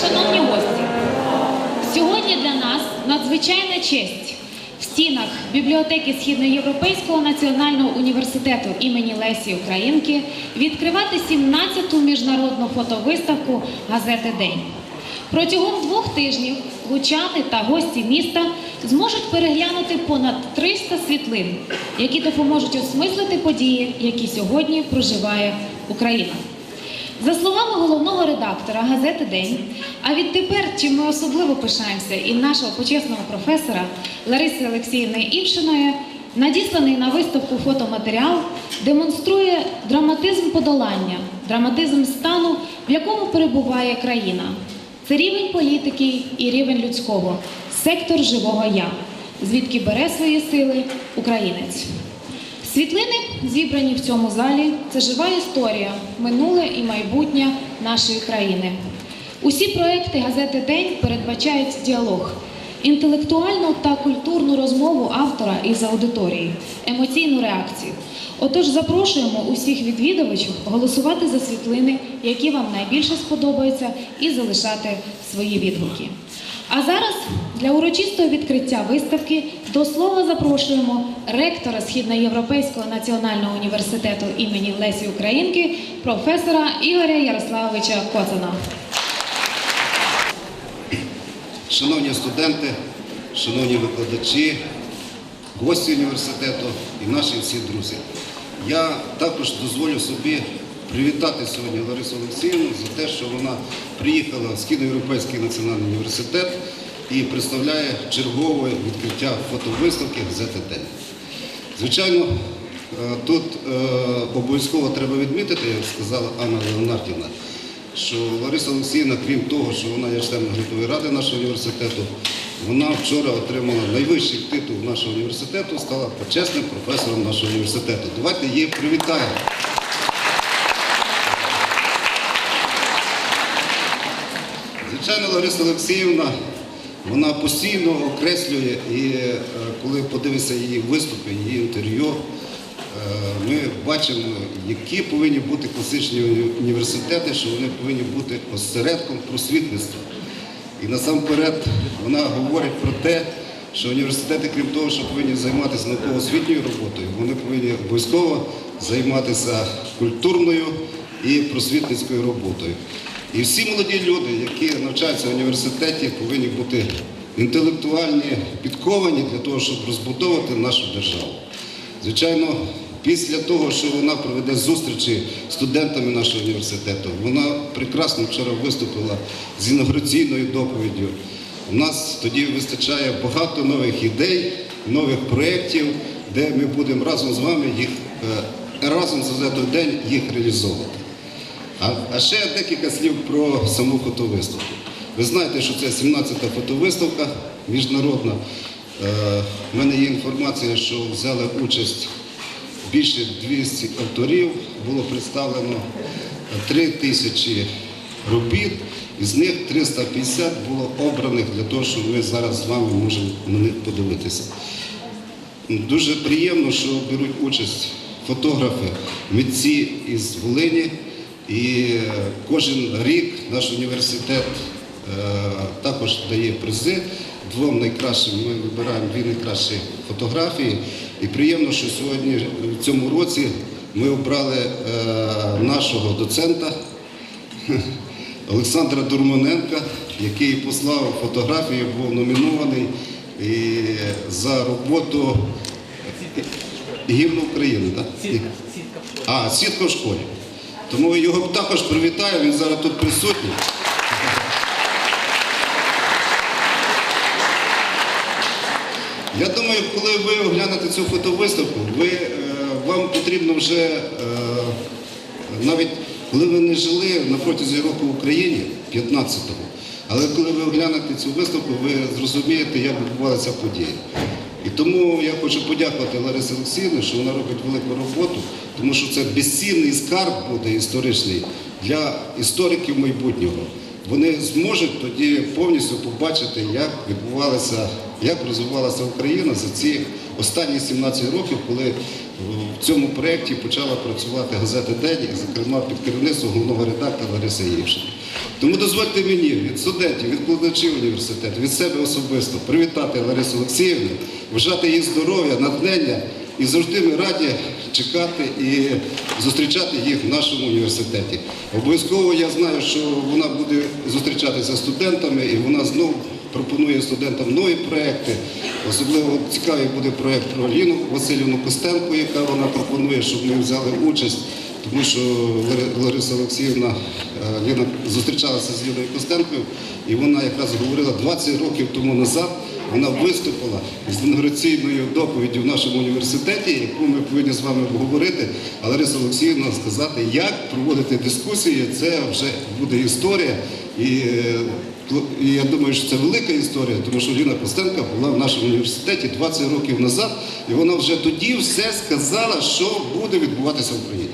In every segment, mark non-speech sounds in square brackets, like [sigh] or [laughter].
Шановні гості, сьогодні для нас надзвичайна честь в стінах бібліотеки Східноєвропейського національного університету імені Лесі Українки відкривати 17-ту міжнародну фотовиставку газети День. Протягом двох тижнів лучани та гості міста зможуть переглянути понад 300 світлин, які допоможуть осмислити події, які сьогодні проживає Україна. За словами головного редактора газети День, а відтепер, чим ми особливо пишаємося, і нашого почесного професора Лариси Олексіївни Івшиної, надісланий на виставку фотоматеріал демонструє драматизм подолання, драматизм стану, в якому перебуває країна. Це рівень політики і рівень людського, сектор живого я, звідки бере свої сили українець. Світлини, зібрані в цьому залі, це жива історія, минуле і майбутнє нашої країни. Усі проекти газети День передбачають діалог, інтелектуальну та культурну розмову автора із аудиторією, емоційну реакцію. Отож, запрошуємо усіх відвідувачів голосувати за світлини, які вам найбільше сподобаються, і залишати свої відгуки. А зараз для урочистого відкриття виставки до слова запрошуємо ректора Східноєвропейського національного університету імені Лесі Українки, професора Ігоря Ярославовича Коцана. Шановні студенти, шановні викладачі, гості університету і наші всі друзі. Я також дозволю собі привітати сьогодні Ларису Олексіївну за те, що вона приїхала в Східноєвропейський національний університет і представляє чергове відкриття фотовиставки газети. Звичайно, е, тут е, обов'язково треба відмітити, як сказала Анна Леонардівна, що Лариса Олексіївна, крім того, що вона є членом наглядової ради нашого університету, вона вчора отримала найвищий титул нашого університету, стала почесним професором нашого університету. Давайте її привітаємо. Звичайно, Лариса Олексіївна, вона постійно окреслює, і е, коли подивишся її виступи, її інтерв'ю, е, ми бачимо, які повинні бути класичні університети, що вони повинні бути осередком просвітництва. І насамперед вона говорить про те, що університети, крім того, що повинні займатися науково-освітньою роботою, вони повинні обов'язково займатися культурною і просвітницькою роботою. І всі молоді люди, які навчаються в університеті, повинні бути інтелектуальні, підковані для того, щоб розбудовувати нашу державу. Звичайно, після того, що вона проведе зустрічі з студентами нашого університету, вона прекрасно вчора виступила з інаугураційною доповіддю. У нас тоді вистачає багато нових ідей, нових проєктів, де ми будемо разом з вами їх е, разом за цей день їх реалізовувати. А, а ще декілька слів про саму фотовиставку. Ви знаєте, що це 17-та фотовиставка міжнародна. Е, в мене є інформація, що взяли участь більше 200 авторів, було представлено 3 тисячі робіт, із них 350 було обраних для того, щоб ми зараз з вами можемо на них подивитися. Дуже приємно, що беруть участь фотографи, митці із Волині. І кожен рік наш університет е, також дає призи двом найкращим. Ми вибираємо дві найкращі фотографії. І приємно, що сьогодні в цьому році ми обрали е, нашого доцента [laughs] Олександра Дурманенка, який послав фотографії, був номінований і за роботу гімну України. А, сітка в школі. Тому його також привітаю, він зараз тут присутній. Я думаю, коли ви оглянете цю фотовиставку, ви, е, вам потрібно вже, е, навіть коли ви не жили на протязі року в Україні, 15-го, але коли ви оглянете цю виставку, ви зрозумієте, як відбувалася подія. Тому я хочу подякувати Ларисі Олексіївні, що вона робить велику роботу, тому що це безцінний скарб буде історичний для істориків майбутнього. Вони зможуть тоді повністю побачити, як відбувалася, як розвивалася Україна за ці останні 17 років, коли в цьому проєкті почала працювати газета День, зокрема під керівництвом головного редактора Лариси Євшини. Тому дозвольте мені від студентів, від викладачів університету, від себе особисто привітати Ларису Олексіївну, вважати її здоров'я, натхнення і завжди ми раді чекати і зустрічати їх в нашому університеті. Обов'язково я знаю, що вона буде зустрічатися з студентами і вона знову пропонує студентам нові проекти. Особливо цікавий буде проект про Ліну Васильівну Костенко, яка вона пропонує, щоб ми взяли участь. Тому що Лариса Олексіївна е, Ліна зустрічалася з Ліною Костенкою, і вона якраз говорила 20 років тому назад. Вона виступила з інаугураційною доповіддю в нашому університеті, яку ми повинні з вами обговорити. А Лариса Олексіївна сказати, як проводити дискусії, це вже буде історія. І, е, і я думаю, що це велика історія, тому що Ліна Костенко була в нашому університеті 20 років назад, і вона вже тоді все сказала, що буде відбуватися в Україні.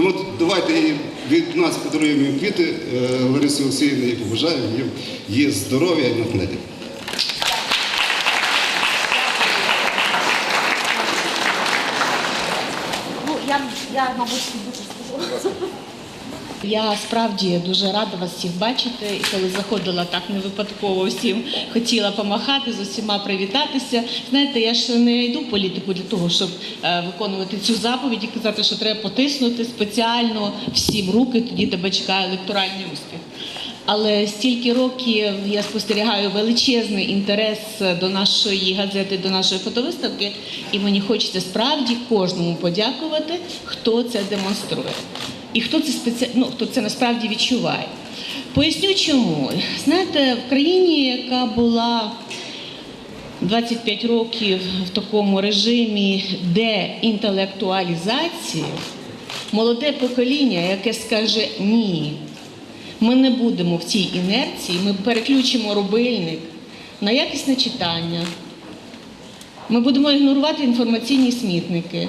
Тому давайте від нас подаруємо квіти е, Ларисі Олексіївні і побажаємо їм її здоров'я і натхнення. Ну, я, я мабуть, дуже скажу. Я справді дуже рада вас всіх бачити. І коли заходила так не випадково всім, хотіла помахати з усіма привітатися. Знаєте, я ж не йду в політику для того, щоб е, виконувати цю заповідь і казати, що треба потиснути спеціально всім руки, тоді тебе чекає електоральний успіх. Але стільки років я спостерігаю величезний інтерес до нашої газети, до нашої фотовиставки, і мені хочеться справді кожному подякувати, хто це демонструє. І хто це спеці... ну, хто це насправді відчуває. Поясню чому. Знаєте, в країні, яка була 25 років в такому режимі деінтелектуалізації, молоде покоління, яке скаже ні, ми не будемо в цій інерції, ми переключимо рубильник на якісне читання. Ми будемо ігнорувати інформаційні смітники.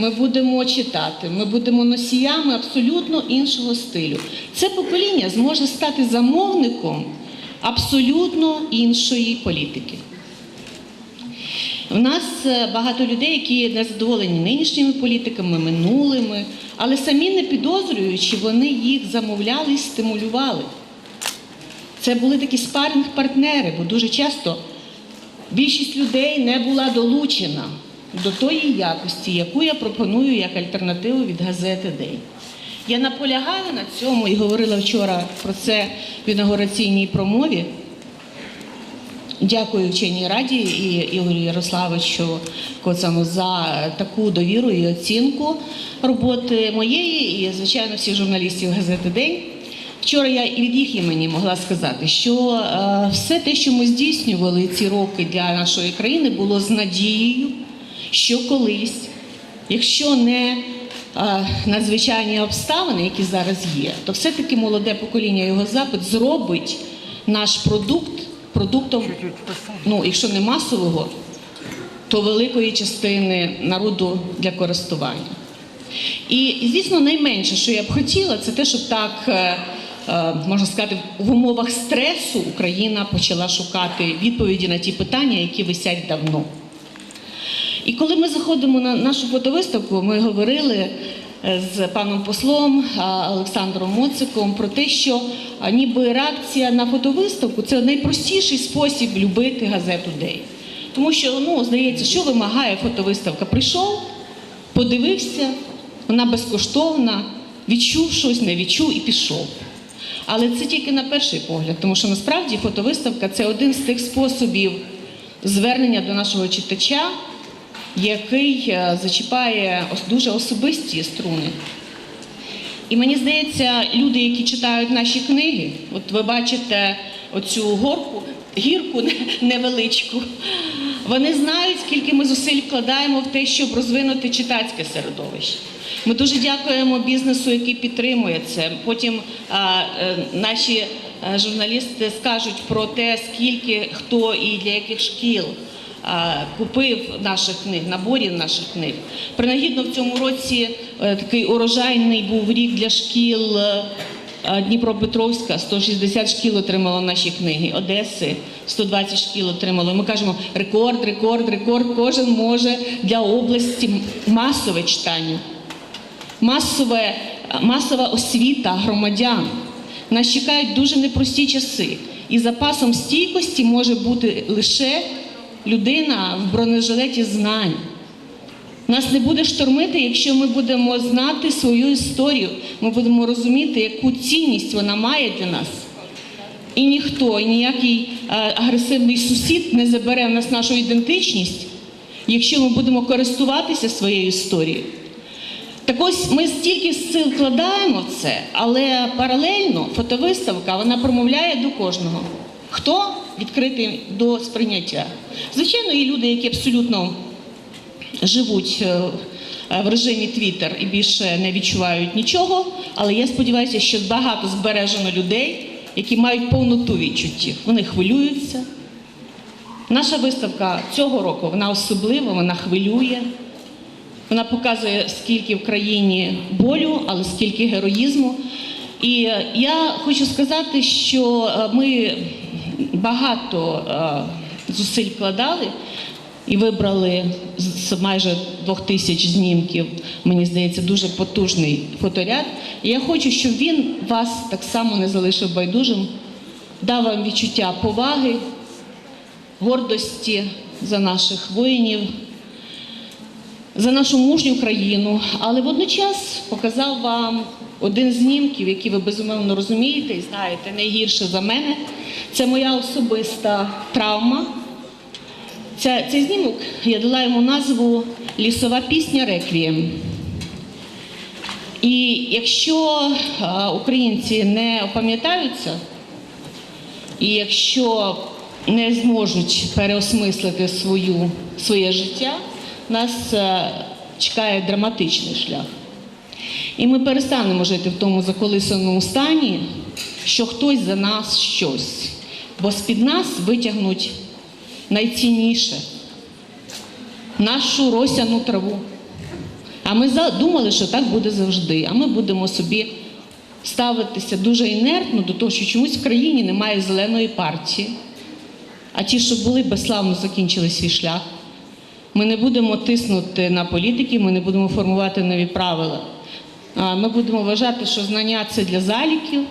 Ми будемо читати, ми будемо носіями абсолютно іншого стилю. Це покоління зможе стати замовником абсолютно іншої політики. У нас е, багато людей, які не задоволені нинішніми політиками, минулими, але самі не підозрюючи, вони їх замовляли і стимулювали. Це були такі спаринг-партнери, бо дуже часто більшість людей не була долучена до тої якості, яку я пропоную як альтернативу від газети День. Я наполягаю на цьому і говорила вчора про це в інаугураційній промові. Дякую вченій раді і Ігорю Ярославовичу Коцану за таку довіру і оцінку роботи моєї і, звичайно, всіх журналістів газети День. Вчора я і від їх імені могла сказати, що е, все те, що ми здійснювали ці роки для нашої країни, було з надією, що колись, якщо не надзвичайні обставини, які зараз є, то все-таки молоде покоління його запит зробить наш продукт продуктом, ну, якщо не масового, то великої частини народу для користування. І, звісно, найменше, що я б хотіла, це те, щоб так, е, е, можна сказати, в умовах стресу Україна почала шукати відповіді на ті питання, які висять давно. І коли ми заходимо на нашу фотовиставку, ми говорили е, з паном послом Олександром Моциком про те, що ніби реакція на фотовиставку це найпростіший спосіб любити газету Дей. Тому що, ну, здається, що вимагає фотовиставка? Прийшов, подивився, вона безкоштовна, відчув щось, не відчув і пішов. Але це тільки на перший погляд, тому що насправді фотовиставка це один з тих способів звернення до нашого читача, який е, зачіпає дуже особисті струни. І мені здається, люди, які читають наші книги, от ви бачите оцю горку, гірку невеличку, вони знають, скільки ми зусиль вкладаємо в те, щоб розвинути читацьке середовище. Ми дуже дякуємо бізнесу, який підтримує це. Потім а, е, наші е, журналісти скажуть про те, скільки хто і для яких шкіл а, купив наших книг, наборів наших книг. Принагідно в цьому році е, такий урожайний був рік для шкіл. е, е, Дніпропетровська 160 шкіл отримало наші книги, Одеси 120 шкіл отримало. Ми кажемо рекорд, рекорд, рекорд. Кожен може для області масове читання, масове, масова освіта громадян. Нас чекають дуже непрості часи. І запасом стійкості може бути лише людина в бронежилеті знань. Нас не буде штормити, якщо ми будемо знати свою історію, ми будемо розуміти, яку цінність вона має для нас. І ніхто, і ніякий е, агресивний сусід не забере в нас нашу ідентичність, якщо ми будемо користуватися своєю історією. Так ось ми стільки сил вкладаємо в це, але паралельно фотовиставка вона промовляє до кожного. Хто відкритий до сприйняття? Звичайно, є люди, які абсолютно живуть е, в режимі Твіттер і більше не відчувають нічого. Але я сподіваюся, що багато збережено людей, які мають повноту відчуттів. Вони хвилюються. Наша виставка цього року вона особлива, вона хвилює. Вона показує, скільки в країні болю, але скільки героїзму. І е, я хочу сказати, що е, ми багато е, зусиль вкладали і вибрали з майже двох тисяч знімків, мені здається, дуже потужний фоторяд. І я хочу, щоб він вас так само не залишив байдужим, дав вам відчуття поваги, гордості за наших воїнів, за нашу мужню країну, але водночас показав вам один знімків, який ви безумовно розумієте і знаєте найгірше за мене. Це моя особиста травма. Ця, цей знімок я дала йому назву Лісова пісня Реквієм. І якщо українці не опам'ятаються, і якщо не зможуть переосмислити свою, своє життя, нас чекає драматичний шлях. І ми перестанемо жити в тому заколисаному стані, що хтось за нас щось, бо з-під нас витягнуть найцінніше нашу росяну траву. А ми думали, що так буде завжди. А ми будемо собі ставитися дуже інертно до того, що чомусь в країні немає зеленої партії. А ті, що були, безславно закінчили свій шлях. Ми не будемо тиснути на політиків, ми не будемо формувати нові правила. Ми будемо вважати, що знання це для заліків,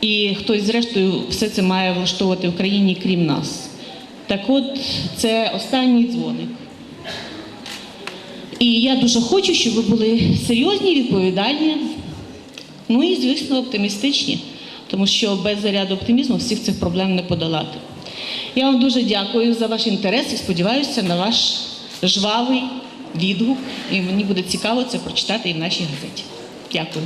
і хтось, зрештою, все це має влаштовувати в країні, крім нас. Так от, це останній дзвоник. І я дуже хочу, щоб ви були серйозні, відповідальні, ну і, звісно, оптимістичні, тому що без заряду оптимізму всіх цих проблем не подолати. Я вам дуже дякую за ваш інтерес і сподіваюся на ваш жвавий відгук. І мені буде цікаво це прочитати і в нашій газеті. Дякую.